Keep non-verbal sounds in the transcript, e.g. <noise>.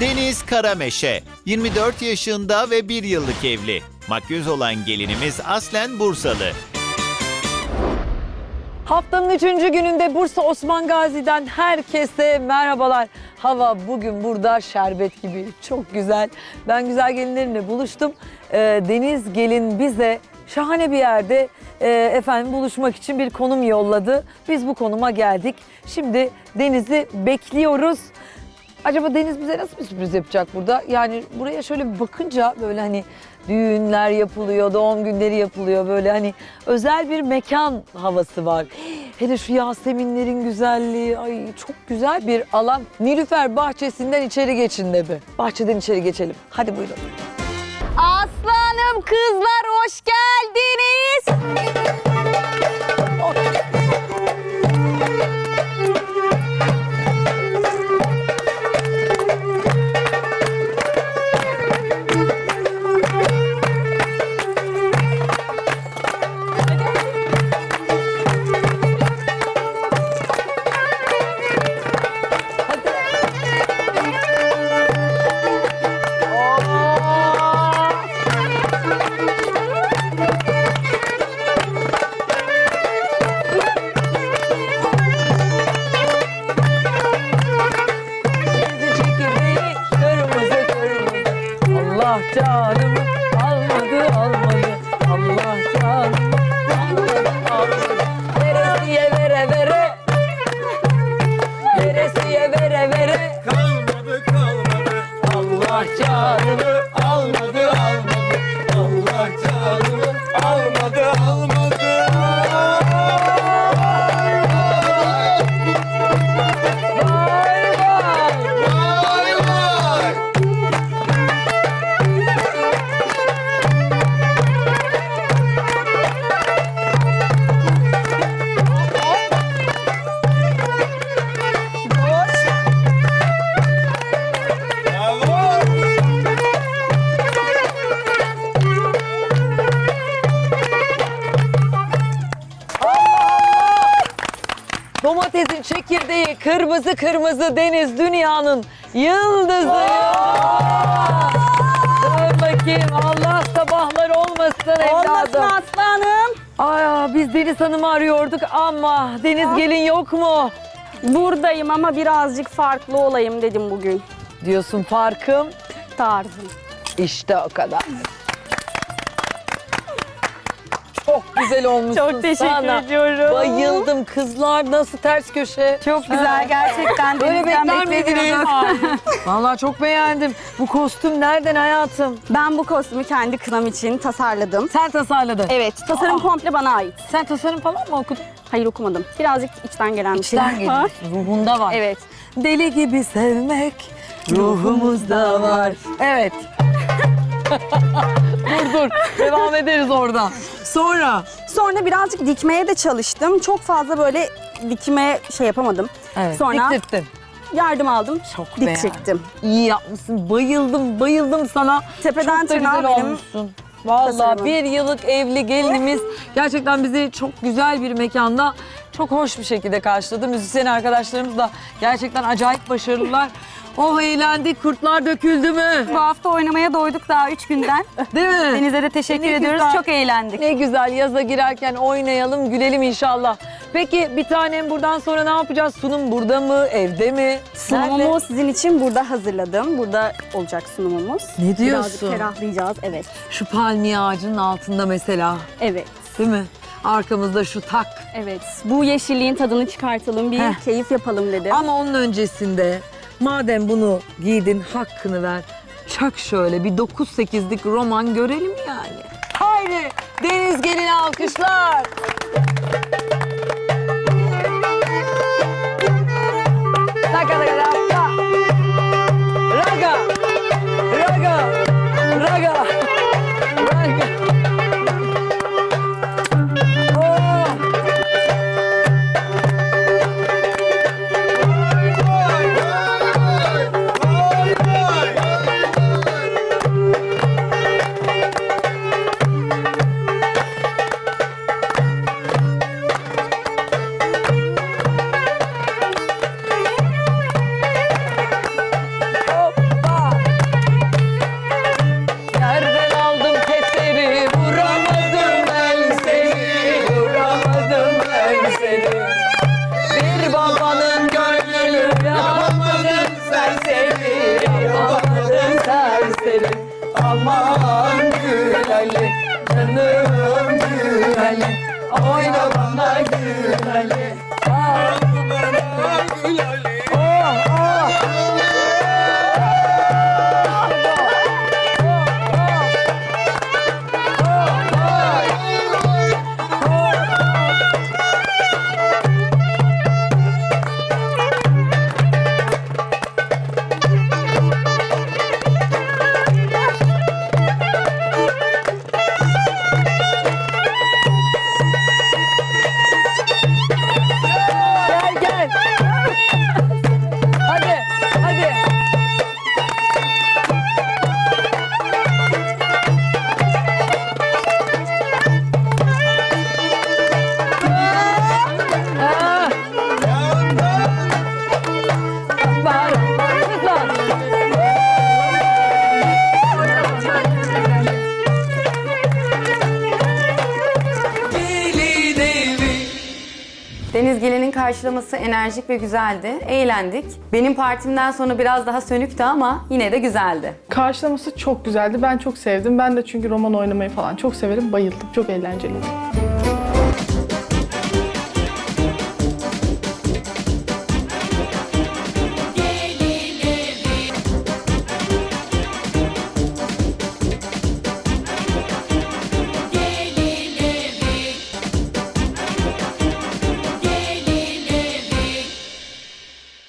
Deniz Karameşe, 24 yaşında ve 1 yıllık evli. Makyöz olan gelinimiz aslen Bursalı. Haftanın üçüncü gününde Bursa Osman Gazi'den herkese merhabalar. Hava bugün burada şerbet gibi çok güzel. Ben güzel gelinlerimle buluştum. Ee, Deniz Gelin bize şahane bir yerde e, efendim buluşmak için bir konum yolladı. Biz bu konuma geldik. Şimdi Deniz'i bekliyoruz. Acaba Deniz bize nasıl bir sürpriz yapacak burada? Yani buraya şöyle bir bakınca böyle hani düğünler yapılıyor, doğum günleri yapılıyor. Böyle hani özel bir mekan havası var. Hele şu Yaseminlerin güzelliği. Ay çok güzel bir alan. Nilüfer bahçesinden içeri geçin de bir. Bahçeden içeri geçelim. Hadi buyurun. Aslanım kızlar hoş geldiniz. Allah canımı almadı almadı. Allah canımı almadı almadı. Veresiye vere vere. Veresiye vere vere. Kalmadı kalmadı Allah canımı Domatesin çekirdeği kırmızı kırmızı deniz dünyanın yıldızı. Dur bakayım Allah sabahlar olmasın Olmasın evladım. aslanım. Ay biz Deniz Hanım'ı arıyorduk ama Deniz gelin yok mu? Buradayım ama birazcık farklı olayım dedim bugün. Diyorsun farkım Tarzım. işte o kadar. Güzel <laughs> olmuşsun Çok teşekkür sana. ediyorum. Bayıldım kızlar nasıl ters köşe. Çok güzel gerçekten. Böyle Denizden bekler miydiniz? <laughs> Vallahi çok beğendim. Bu kostüm nereden hayatım? Ben bu kostümü kendi kınam için tasarladım. Sen tasarladın. Evet, tasarım komple bana ait. Sen tasarım falan mı okudun? Hayır okumadım. Birazcık içten gelen bir İçten şeyler var. geliyor. Ruhunda var. Evet. Deli gibi sevmek ruhumuzda var. Evet. <laughs> dur dur. Devam ederiz oradan. Sonra. Sonra birazcık dikmeye de çalıştım. Çok fazla böyle dikme şey yapamadım. Evet. Sonra Diktirttin. yardım aldım. Çok Dikecektim. İyi yapmışsın. Bayıldım, bayıldım sana. Tepeden çok da tırnağa güzel benim olmuşsun. Vallahi tasarımım. bir yıllık evli gelinimiz <laughs> gerçekten bizi çok güzel bir mekanda çok hoş bir şekilde karşıladı. Müzisyen arkadaşlarımız da gerçekten acayip başarılılar. Oh eğlendik, kurtlar döküldü mü? Bu hafta oynamaya doyduk daha üç günden. <laughs> Değil mi? Denize de teşekkür Ne ediyoruz. güzel. Çok eğlendik. Ne güzel yaza girerken oynayalım, gülelim inşallah. Peki bir tanem buradan sonra ne yapacağız? Sunum burada mı, evde mi? Sunumumu Nerede? sizin için burada hazırladım. Burada olacak sunumumuz. Ne diyorsun? Birazcık ferahlayacağız. Evet. Şu palmiye ağacının altında mesela. Evet. Değil mi? Arkamızda şu tak. Evet. Bu yeşilliğin tadını çıkartalım. Bir Heh. keyif yapalım dedim. Ama onun öncesinde madem bunu giydin hakkını ver. Çak şöyle bir 9-8'lik roman görelim yani. Haydi Deniz gelin alkışlar. Raga raga raga. Raga. Raga. Raga. Canım güveli Oyna bana güveli Deniz Gelin'in karşılaması enerjik ve güzeldi. Eğlendik. Benim partimden sonra biraz daha sönüktü ama yine de güzeldi. Karşılaması çok güzeldi. Ben çok sevdim. Ben de çünkü roman oynamayı falan çok severim. Bayıldım. Çok eğlenceliydi.